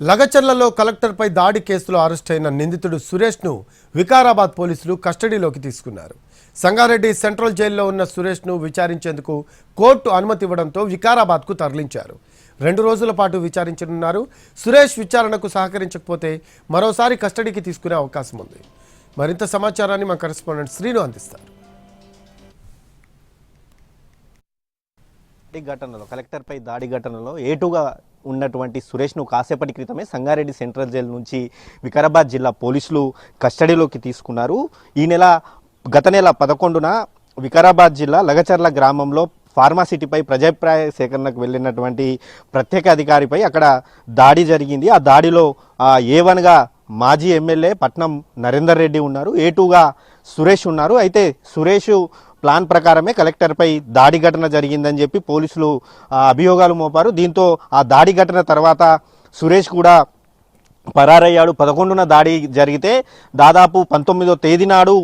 లగచర్లలో కలెక్టర్పై దాడి కేసులో అరెస్ట్ అయిన నిందితుడు సురేష్ను వికారాబాద్ పోలీసులు కస్టడీలోకి తీసుకున్నారు. సంగారెడ్డి సెంట్రల్ జైల్లో ఉన్న సురేష్ను విచారించేందుకు కోర్టు అనుమతి ఇవ్వడంతో వికారాబాద్కు తరలించారు. రెండు రోజుల పాటు విచారించనున్నారు. సురేష్ విచారణకు సహకరించకపోతే మరోసారి కస్టడీకి తీసుకునే అవకాశం ఉంది. మరింత సమాచారాన్ని మా కరెస్పాండెంట్ శ్రీను అందిస్తారు. దాడి ఘటనలో కలెక్టర్పై దాడి ఘటనలో ఏటుగా ఉన్నటువంటి సురేష్ను కాసేపటి క్రితమే సంగారెడ్డి సెంట్రల్ జైలు నుంచి వికారాబాద్ జిల్లా పోలీసులు కస్టడీలోకి తీసుకున్నారు. ఈ నెల గత నెల పదకొండున వికారాబాద్ జిల్లా లగచర్ల గ్రామంలో ఫార్మాసిటీపై ప్రజాభిప్రాయ సేకరణకు వెళ్ళినటువంటి ప్రత్యేక అధికారిపై అక్కడ దాడి జరిగింది. ఆ దాడిలో ఏ వన్గా మాజీ ఎమ్మెల్యే పట్నం నరేందర్ రెడ్డి ఉన్నారు. ఏ టూగా సురేష్ ఉన్నారు. అయితే సురేష్ ప్లాన్ ప్రకారమే కలెక్టర్పై దాడి ఘటన జరిగిందని చెప్పి పోలీసులు అభియోగాలు మోపారు. దీంతో ఆ దాడి ఘటన తర్వాత సురేష్ కూడా పరారయ్యాడు. పదకొండున దాడి జరిగితే దాదాపు పంతొమ్మిదో తేదీ నాడు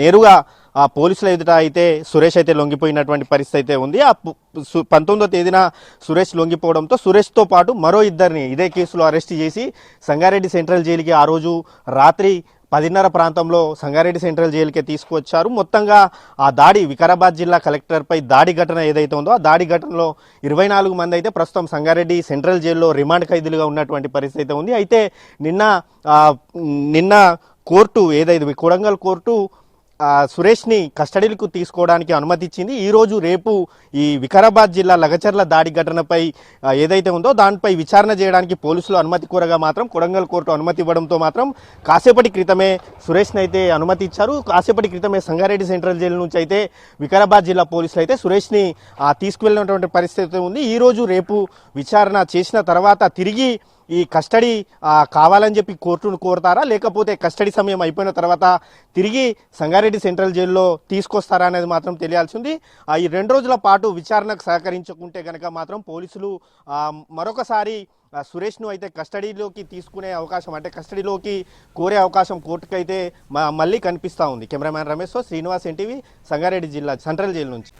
నేరుగా ఆ పోలీసుల ఎదుట అయితే సురేష్ అయితే లొంగిపోయినటువంటి పరిస్థితి అయితే ఉంది. ఆ పంతొమ్మిదో తేదీన సురేష్ లొంగిపోవడంతో సురేష్తో పాటు మరో ఇద్దరిని ఇదే కేసులో అరెస్ట్ చేసి సంగారెడ్డి సెంట్రల్ జైలుకి ఆ రోజు రాత్రి పదిన్నర ప్రాంతంలో సంగారెడ్డి సెంట్రల్ జైలుకే తీసుకువచ్చారు. మొత్తంగా ఆ దాడి వికారాబాద్ జిల్లా కలెక్టర్పై దాడి ఘటన ఏదైతే ఉందో ఆ దాడి ఘటనలో ఇరవై నాలుగు మంది అయితే ప్రస్తుతం సంగారెడ్డి సెంట్రల్ జైల్లో రిమాండ్ ఖైదీలుగా ఉన్నటువంటి పరిస్థితి అయితే ఉంది. అయితే నిన్న నిన్న కోర్టు ఏదైతే కొడంగల్ కోర్టు సురేష్ని కస్టడీలకు తీసుకోవడానికి అనుమతి ఇచ్చింది రేపు ఈ వికారాబాద్ జిల్లా లగచర్ల దాడి ఘటనపై ఏదైతే ఉందో దానిపై విచారణ చేయడానికి పోలీసులు అనుమతి కోరగా మాత్రం కొడంగల్ కోర్టు అనుమతి ఇవ్వడంతో మాత్రం కాసేపటి క్రితమే సురేష్ని అయితే అనుమతి ఇచ్చారు కాసేపటి క్రితమే సంగారెడ్డి సెంట్రల్ జైలు నుంచి అయితే వికారాబాద్ జిల్లా పోలీసులు అయితే సురేష్ని తీసుకువెళ్ళినటువంటి పరిస్థితి ఉంది. ఈరోజు రేపు విచారణ చేసిన తర్వాత తిరిగి ఈ కస్టడీ కావాలని చెప్పి కోర్టును కోరుతారా? లేకపోతే కస్టడీ సమయం అయిపోయిన తర్వాత తిరిగి సంగారెడ్డి సెంట్రల్ జైల్లో తీసుకొస్తారా అనేది మాత్రం తెలియాల్సి ఉంది ఆ, ఈ రెండు రోజుల పాటు విచారణకు సహకరించకుంటే కనుక మాత్రం పోలీసులు మరొకసారి సురేష్ను అయితే కస్టడీలోకి తీసుకునే అవకాశం అంటే కస్టడీలోకి కోరే అవకాశం కోర్టుకైతే మళ్ళీ కనిపిస్తూ ఉంది. కెమెరామ్యాన్ రమేష్ శ్రీనివాస్ ఎన్టీవీ సంగారెడ్డి జిల్లా సెంట్రల్ జైలు నుంచి.